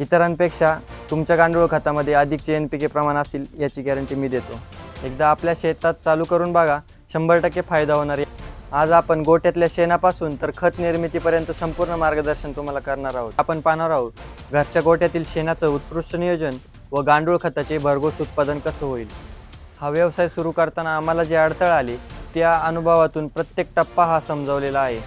इतरांपेक्षा तुमच्या गांडूळ खतामध्ये अधिकचे एन पी के प्रमाण असेल याची गॅरंटी मी देतो. एकदा आपल्या शेतात चालू करून बघा शंभर टक्के फायदा होणार आहे. आज आपण गोट्यातल्या शेणापासून तर खत निर्मितीपर्यंत संपूर्ण मार्गदर्शन तुम्हाला करणार आहोत. आपण पाहणार आहोत घरच्या गोट्यातील शेणाचं उत्कृष्ट नियोजन व गांडूळ खताचे भरघोस उत्पादन कसं होईल. हा व्यवसाय सुरू करताना आम्हाला जे अडथळ आले त्या अनुभवातून प्रत्येक टप्पा हा समजावलेला आहे.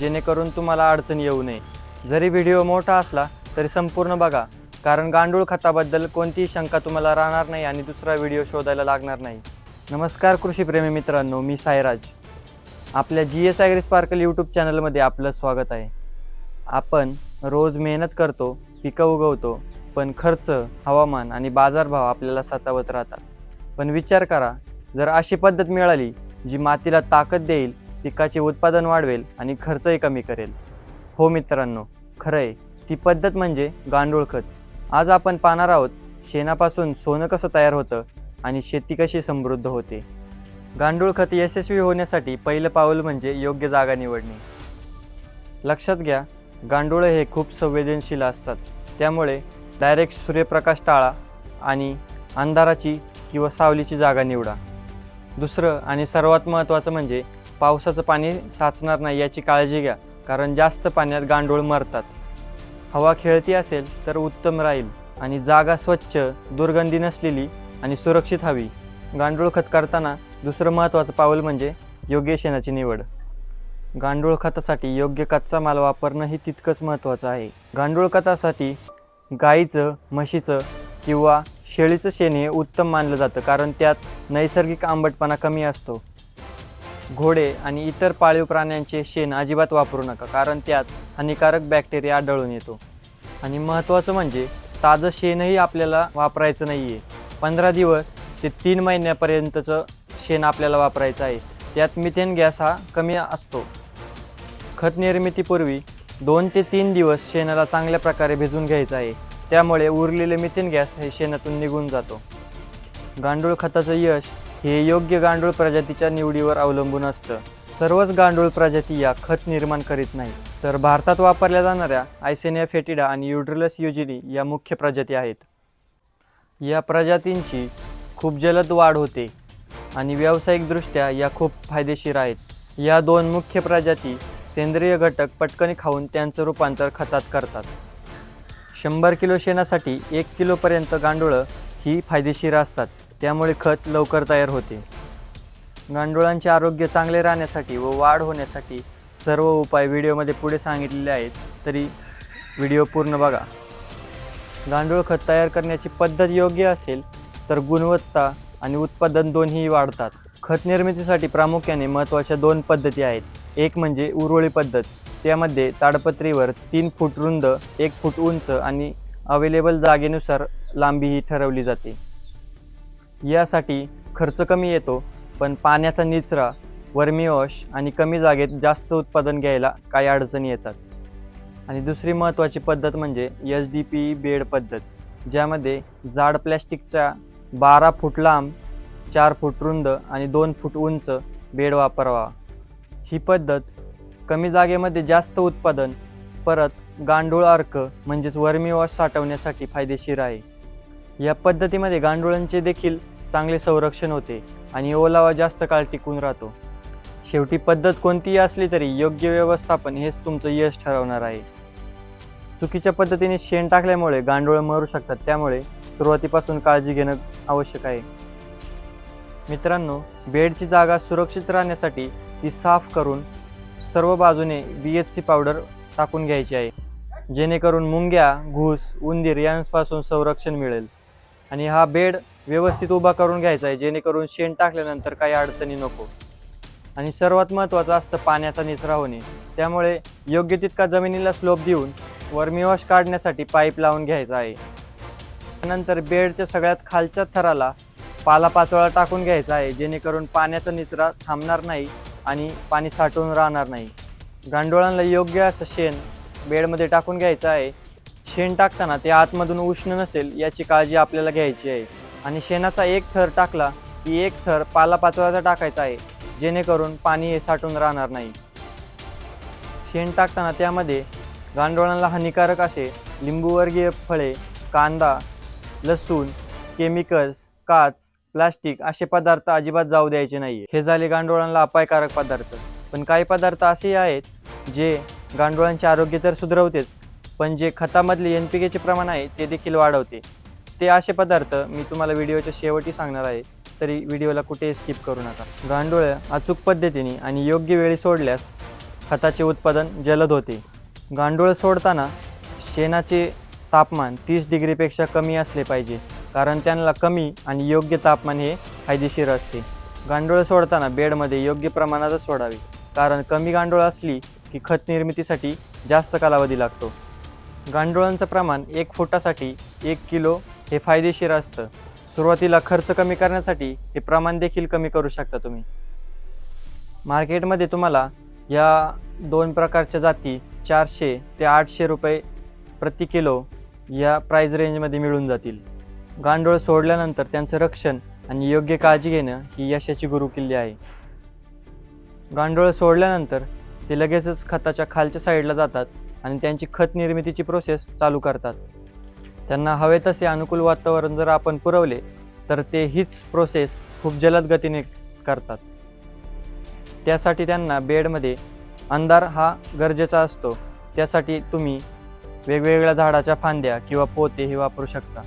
जेणेकरून तुम्हाला अडचण येऊ नये. जरी व्हिडिओ मोठा असला तरी संपूर्ण बघा. कारण गांडूळ खताबद्दल कोणतीही शंका तुम्हाला राहणार नाही आणि दुसरा व्हिडिओ शोधायला लागणार नाही. नमस्कार कृषीप्रेमी मित्रांनो मी सायराज आपल्या G S agri sparkle YouTube चॅनलमध्ये आपलं स्वागत आहे. आपण रोज मेहनत करतो पिकं उगवतो पण खर्च हवामान आणि बाजारभाव आपल्याला सतावत राहतात. पण विचार करा जर अशी पद्धत मिळाली जी मातीला ताकद देईल पिकाचे उत्पादन वाढवेल आणि खर्चही कमी करेल. हो मित्रांनो खरं आहे. ती पद्धत म्हणजे गांडूळ खत. आज आपण पाहणार आहोत शेणापासून सोनं कसं तयार होतं आणि शेती कशी समृद्ध होते. गांडूळ खत यशस्वी होण्यासाठी पहिलं पाऊल म्हणजे योग्य जागा निवडणे. लक्षात घ्या गांडूळ हे खूप संवेदनशील असतात. त्यामुळे डायरेक्ट सूर्यप्रकाश टाळा आणि अंधाराची किंवा सावलीची जागा निवडा. दुसरं आणि सर्वात महत्त्वाचं म्हणजे पावसाचं पाणी साचणार नाही याची काळजी घ्या कारण जास्त पाण्यात गांडूळ मरतात. हवा खेळती असेल तर उत्तम राहील आणि जागा स्वच्छ दुर्गंधी नसलेली आणि सुरक्षित हवी. गांडूळ खत करताना दुसरं महत्त्वाचं पाऊल म्हणजे योग्य शेणाची निवड. गांडूळ खतासाठी योग्य कच्चा माल वापरणं हे तितकंच महत्त्वाचं आहे. गांडूळ खतासाठी गाईचं म्हशीचं किंवा शेळीचं शेण हे उत्तम मानलं जातं कारण त्यात नैसर्गिक आंबटपणा कमी असतो. घोडे आणि इतर पाळीव प्राण्यांचे शेण अजिबात वापरू नका कारण त्यात हानिकारक बॅक्टेरिया आढळून येतो. आणि महत्त्वाचं म्हणजे ताजं शेणही आपल्याला वापरायचं नाही आहे पंधरा दिवस ते तीन महिन्यापर्यंतचं शेण आपल्याला वापरायचं आहे. त्यात मिथेन गॅस हा कमी असतो. खत निर्मितीपूर्वी दोन ते तीन दिवस शेणाला चांगल्या प्रकारे भिजून घ्यायचं आहे. त्यामुळे उरलेले मिथेन गॅस हे शेणातून निघून जातो. गांडूळ खताचं यश हे योग्य गांडूळ प्रजातीच्या निवडीवर अवलंबून असतं. सर्वच गांडूळ प्रजाती या खत निर्माण करीत नाही तर भारतात वापरल्या जाणाऱ्या आयसेनिया फेटिडा आणि युड्रिलस युजिनी या मुख्य प्रजाती आहेत. या प्रजातींची खूप जलद वाढ होते आणि व्यावसायिकदृष्ट्या या खूप फायदेशीर आहेत. या दोन मुख्य प्रजाती सेंद्रिय घटक पटकन खाऊन त्यांचं रूपांतर खतात करतात. शंभर किलो शेणासाठी एक किलोपर्यंत गांडुळं ही फायदेशीर असतात. त्यामुळे खत लवकर तयार होते. गांडुळांचे आरोग्य चांगले राहण्यासाठी व वाढ होण्यासाठी सर्व उपाय व्हिडिओमध्ये पुढे सांगितलेले आहेत तरी व्हिडिओ पूर्ण बघा. गांडूळ खत तयार करण्याची पद्धत योग्य असेल तर गुणवत्ता आणि उत्पादन दोन्ही वाढतात. खत निर्मितीसाठी प्रामुख्याने महत्त्वाच्या दोन पद्धती आहेत. एक म्हणजे उरोळी पद्धत. त्यामध्ये ताडपत्रीवर तीन फूट रुंद एक फूट उंच आणि अवेलेबल जागेनुसार लांबी ही ठरवली जाते. यासाठी खर्च कमी येतो पण पाण्याचा निचरा वर्मिवॉश आणि कमी जागेत जास्त उत्पादन घ्यायला काही अडचणी येतात. आणि दुसरी महत्त्वाची पद्धत म्हणजे एच डी पी बेड पद्धत ज्यामध्ये जाड प्लॅस्टिकचा बारा फूट लांब चार फूट रुंद आणि दोन फूट उंच बेड वापरावा. ही पद्धत कमी जागेमध्ये जास्त उत्पादन परत गांडूळ अर्क म्हणजेच वर्मीवॉश साठवण्यासाठी फायदेशीर आहे. या पद्धतीमध्ये गांडुळांचे देखील चांगले संरक्षण होते आणि ओलावा जास्त काळ टिकून राहतो. शेवटी पद्धत कोणतीही असली तरी योग्य व्यवस्थापन हेच तुमचं यश ठरवणार आहे. चुकीच्या पद्धतीने शेण टाकल्यामुळे गांडोळं मरू शकतात त्यामुळे सुरुवातीपासून काळजी घेणं आवश्यक आहे. मित्रांनो बेडची जागा सुरक्षित राहण्यासाठी ती साफ करून सर्व बाजूने बी एच सी पावडर टाकून घ्यायची आहे. जेणेकरून मुंग्या घूस उंदीर यांपासून संरक्षण मिळेल. आणि हा बेड व्यवस्थित उभा करून घ्यायचा आहे जेणेकरून शेण टाकल्यानंतर काही अडचणी नको. आणि सर्वात महत्त्वाचं असतं पाण्याचा निचरा होणे. त्यामुळे योग्य तितका जमिनीला स्लोप देऊन वर्मीवॉश काढण्यासाठी पाईप लावून घ्यायचा आहे. त्यानंतर बेडच्या सगळ्यात खालच्या थराला पालापाचोळा टाकून घ्यायचा आहे जेणेकरून पाण्याचा निचरा थांबणार नाही आणि पाणी साठवून राहणार नाही. गांडोळांना योग्य असं शेण बेडमध्ये टाकून घ्यायचं आहे. शेण टाकताना ते आतमधून उष्ण नसेल याची काळजी आपल्याला घ्यायची आहे. आणि शेणाचा एक थर टाकला की एक थर पालापाचोळ्याचा टाकायचा आहे जेणेकरून पाणी हे साठून राहणार नाही. शेण टाकताना त्यामध्ये गांडोळांना हानिकारक असे लिंबूवर्गीय फळे कांदा लसूण केमिकल्स काच प्लास्टिक असे पदार्थ अजिबात जाऊ द्यायचे नाही हे झाले गांडोळांना अपायकारक पदार्थ. पण काही पदार्थ असेही आहेत जे गांडोळांचे आरोग्य तर सुधरवतेच पण जे खतामधले एन पी केचे प्रमाण आहे ते देखील वाढवते. ते असे पदार्थ मी तुम्हाला व्हिडिओच्या शेवटी सांगणार आहे तरी व्हिडिओला कुठेही स्किप करू नका. गांडूळ अचूक पद्धतीने आणि योग्य वेळी सोडल्यास खताचे उत्पादन जलद होते. गांडूळ सोडताना शेणाचे तापमान तीस डिग्रीपेक्षा कमी असले पाहिजे कारण त्यांना कमी आणि योग्य तापमान हे फायदेशीर असते. गांडूळ सोडताना बेडमध्ये योग्य प्रमाणातच सोडावे कारण कमी गांडूळ असली की खत निर्मितीसाठी जास्त कालावधी लागतो. गांडुळांचं प्रमाण एक फुटासाठी एक किलो हे फायदेशीर असतं. सुरुवातीला खर्च कमी करण्यासाठी हे प्रमाण देखील कमी करू शकता तुम्ही. मार्केटमध्ये तुम्हाला या दोन प्रकारच्या जाती चारशे ते आठशे रुपये प्रति किलो या प्राईज रेंजमध्ये मिळून जातील. गांडोळ सोडल्यानंतर त्यांचं रक्षण आणि योग्य काळजी घेणं ही यशाची गुरुकिल्ली आहे. गांडोळ सोडल्यानंतर ते लगेचच खताच्या खालच्या साईडला जातात आणि त्यांची खत निर्मितीची प्रोसेस चालू करतात. त्यांना हवे तसे अनुकूल वातावरण जर आपण पुरवले तर ते हीच प्रोसेस खूप जलद गतीने करतात. त्यासाठी त्यांना बेडमध्ये अंधार हा गरजेचा असतो. त्यासाठी तुम्ही वेगवेगळ्या झाडाच्या फांद्या किंवा पोते हे वापरू शकता.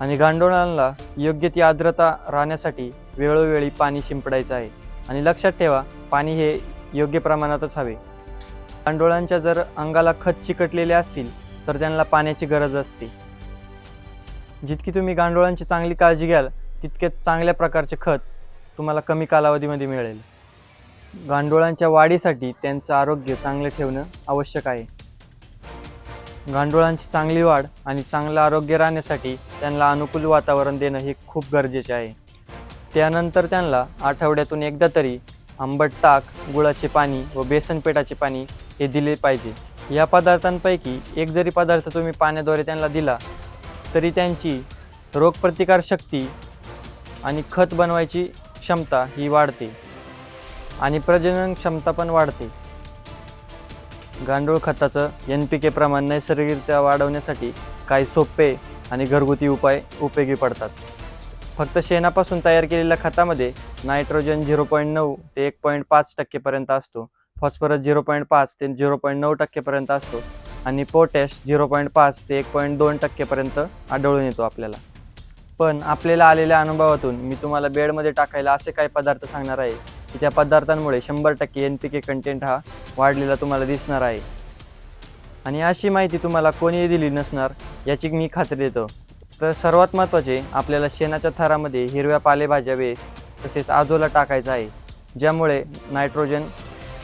आणि गांडोळांना योग्य ती आर्द्रता राहण्यासाठी वेळोवेळी पाणी शिंपडायचं आहे. आणि लक्षात ठेवा पाणी हे योग्य प्रमाणातच हवे. गांडोळांच्या जर अंगाला खत चिकटलेले असतील तर त्यांना पाण्याची गरज असते. जितकी तुम्ही गांडोळांची चांगली काळजी घ्याल तितके चांगल्या प्रकारचे खत तुम्हाला कमी कालावधीमध्ये मिळेल. गांडोळांच्या वाढीसाठी त्यांचं आरोग्य चांगलं ठेवणं आवश्यक आहे. गांडोळांची चांगली वाढ आणि चांगलं आरोग्य राहण्यासाठी त्यांना अनुकूल वातावरण देणं हे खूप गरजेचे आहे. त्यानंतर त्यांना आठवड्यातून एकदा तरी आंबट ताक गुळाचे पाणी व बेसनपेठाचे पाणी हे दिले पाहिजे. या पदार्थांपैकी एक जरी पदार्थ तुम्ही पाण्याद्वारे त्यांना दिला तरी त्यांची रोगप्रतिकार शक्ती आणि खत बनवायची क्षमता ही वाढते. आणि प्रजनन क्षमता पण वाढते. गांडूळ खताचं एन पी के प्रमाण नैसर्गिकरित्या वाढवण्यासाठी काही सोपे आणि घरगुती उपाय उपयोगी पडतात. फक्त शेणापासून तयार केलेल्या खतामध्ये नायट्रोजन झिरो पॉईंट नऊ ते एक पॉईंट पाच टक्केपर्यंत असतो. फॉस्फरस झिरो पॉईंट पाच ते झिरो पॉईंट नऊ टक्केपर्यंत असतो आणि पोटॅश झिरो पॉईंट पाच ते एक पॉईंट दोन टक्केपर्यंत आढळून येतो आपल्याला. पण आपल्याला आलेल्या अनुभवातून मी तुम्हाला बेडमध्ये टाकायला असे काही पदार्थ सांगणार आहे की त्या पदार्थांमुळे शंभर टक्के एन पी के कंटेंट हा वाढलेला तुम्हाला दिसणार आहे. आणि अशी माहिती तुम्हाला कोणीही दिली नसणार याची मी खात्री देतो. तर सर्वात महत्त्वाचे आपल्याला शेणाच्या थरामध्ये हिरव्या पालेभाज्या वेस्ट तसेच आजोला टाकायचा आहे ज्यामुळे नायट्रोजन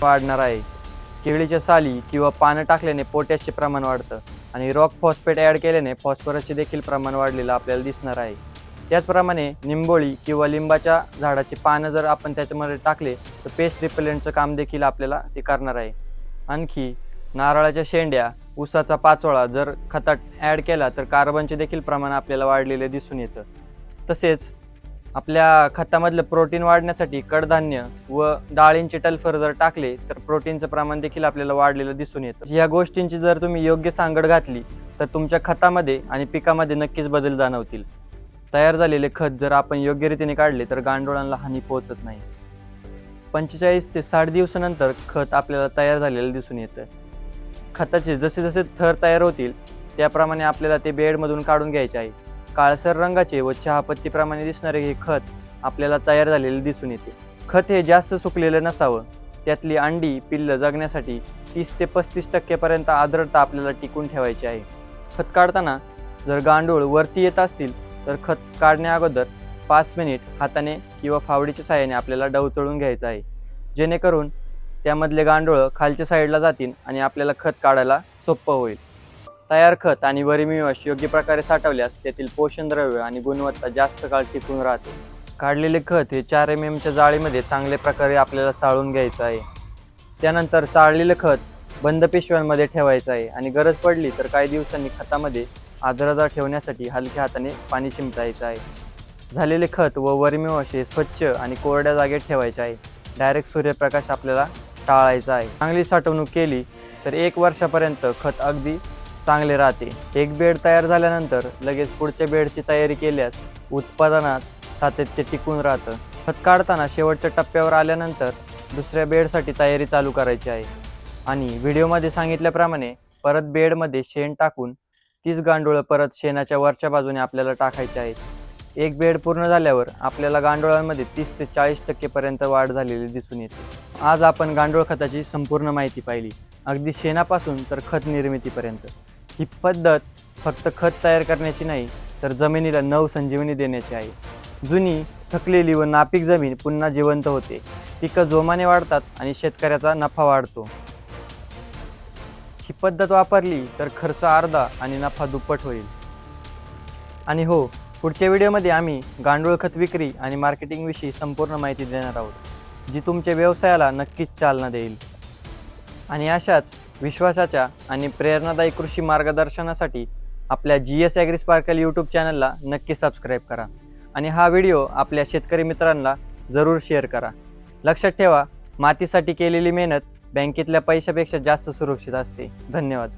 वाढणार आहे. केळीच्या साली किंवा पानं टाकल्याने पोटॅशचे प्रमाण वाढतं आणि रॉक फॉस्फेट ॲड केल्याने फॉस्फरसचे देखील प्रमाण वाढलेलं आपल्याला दिसणार आहे. त्याचप्रमाणे निंबोळी किंवा लिंबाच्या झाडाची पानं जर आपण त्याच्यामध्ये टाकले तर पेस्ट रिपेलेंटचं काम देखील आपल्याला ते करणार आहे. आणखी नारळाच्या शेंड्या ऊसाचा पाचोळा जर खतात ॲड केला तर कार्बनचे देखील प्रमाण आपल्याला वाढलेले दिसून येतं. तसेच आपल्या खतामधलं प्रोटीन वाढण्यासाठी कडधान्य व डाळींचे टल्फर जर टाकले तर प्रोटीनचं प्रमाण देखील आपल्याला वाढलेलं दिसून येतं. या गोष्टींची जर तुम्ही योग्य सांगड घातली तर तुमच्या खतामध्ये आणि पिकामध्ये नक्कीच बदल जाणवतील. तयार झालेले खत जर आपण योग्य रीतीने काढले तर गांडोळांना हानी पोहोचत नाही. पंचेचाळीस ते साठ दिवसानंतर खत आपल्याला तयार झालेलं दिसून येतं. खताचे जसे जसे थर तयार होतील त्याप्रमाणे आपल्याला ते बेडमधून काढून घ्यायचे आहे. काळसर रंगाचे व चहापत्तीप्रमाणे दिसणारे हे खत आपल्याला तयार झालेले दिसून येते. खत हे जास्त सुकलेलं नसावं. त्यातली अंडी पिल्लं जगण्यासाठी तीस ते पस्तीस टक्केपर्यंत आर्द्रता आपल्याला टिकून ठेवायची आहे. खत काढताना जर गांडूळ वरती येत असतील तर खत काढण्याअगोदर पाच मिनिट हाताने किंवा फावडीच्या साहाय्याने आपल्याला डवचळून घ्यायचं आहे. जेणेकरून त्यामधले गांडूळ खालच्या साईडला जातील आणि आपल्याला खत काढायला सोपं होईल. तयार खत आणि वरिमिवाश योग्य प्रकारे साठवल्यास त्यातील पोषणद्रव्य आणि गुणवत्ता जास्त काळ टिकून राहते. काढलेले खत हे चार एम एमच्या जाळीमध्ये चांगल्या प्रकारे आपल्याला चाळून घ्यायचं आहे. त्यानंतर चाळलेलं खत बंद पिशव्यांमध्ये ठेवायचं आहे आणि गरज पडली तर काही दिवसांनी खतामध्ये आर्द्रता ठेवण्यासाठी हलक्या हाताने पाणी शिंपडायचं आहे. झालेले खत व वर्मीवॉश हे स्वच्छ आणि कोरड्या जागेत ठेवायचे आहे. डायरेक्ट सूर्यप्रकाश आपल्याला टाळायचा आहे. चांगली साठवणूक केली तर एक वर्षापर्यंत खत अगदी चांगले राहते. एक बेड तयार झाल्यानंतर लगेच पुढच्या बेडची तयारी केल्यास उत्पादनात सातत्य टिकून राहतं. खत काढताना शेवटच्या टप्प्यावर आल्यानंतर दुसऱ्या बेडसाठी तयारी चालू करायची आहे. आणि व्हिडिओमध्ये सांगितल्याप्रमाणे परत बेडमध्ये शेण टाकून तीच गांडूळं परत शेणाच्या वरच्या बाजूने आपल्याला टाकायची आहेत. एक बेड पूर्ण झाल्यावर आपल्याला गांडुळांमध्ये तीस ते चाळीस टक्केपर्यंत वाढ झालेली दिसून येते. आज आपण गांडूळ खताची संपूर्ण माहिती पाहिली. अगदी शेणापासून तर खत निर्मितीपर्यंत. ही पद्धत फक्त खत तयार करण्याची नाही तर जमिनीला नवसंजीवनी देण्याची आहे. जुनी थकलेली व नापीक जमीन पुन्हा जिवंत होते. पिकं जोमाने वाढतात आणि शेतकऱ्याचा नफा वाढतो. ही पद्धत वापरली तर खर्च अर्धा आणि नफा दुप्पट होईल. आणि हो पुढच्या व्हिडिओमध्ये आम्ही गांडूळ खत विक्री आणि मार्केटिंगविषयी संपूर्ण माहिती देणार आहोत जी तुमच्या व्यवसायाला नक्कीच चालना देईल. आणि अशाच विश्वासाच्या आणि प्रेरणादायी कृषी मार्गदर्शनासाठी आपल्या G S agri sparkle YouTube चॅनलला नक्की सबस्क्राईब करा आणि हा व्हिडिओ आपल्या शेतकरी मित्रांना जरूर शेअर करा. लक्षात ठेवा मातीसाठी केलेली मेहनत बँकेतल्या पैशापेक्षा जास्त सुरक्षित असते. धन्यवाद.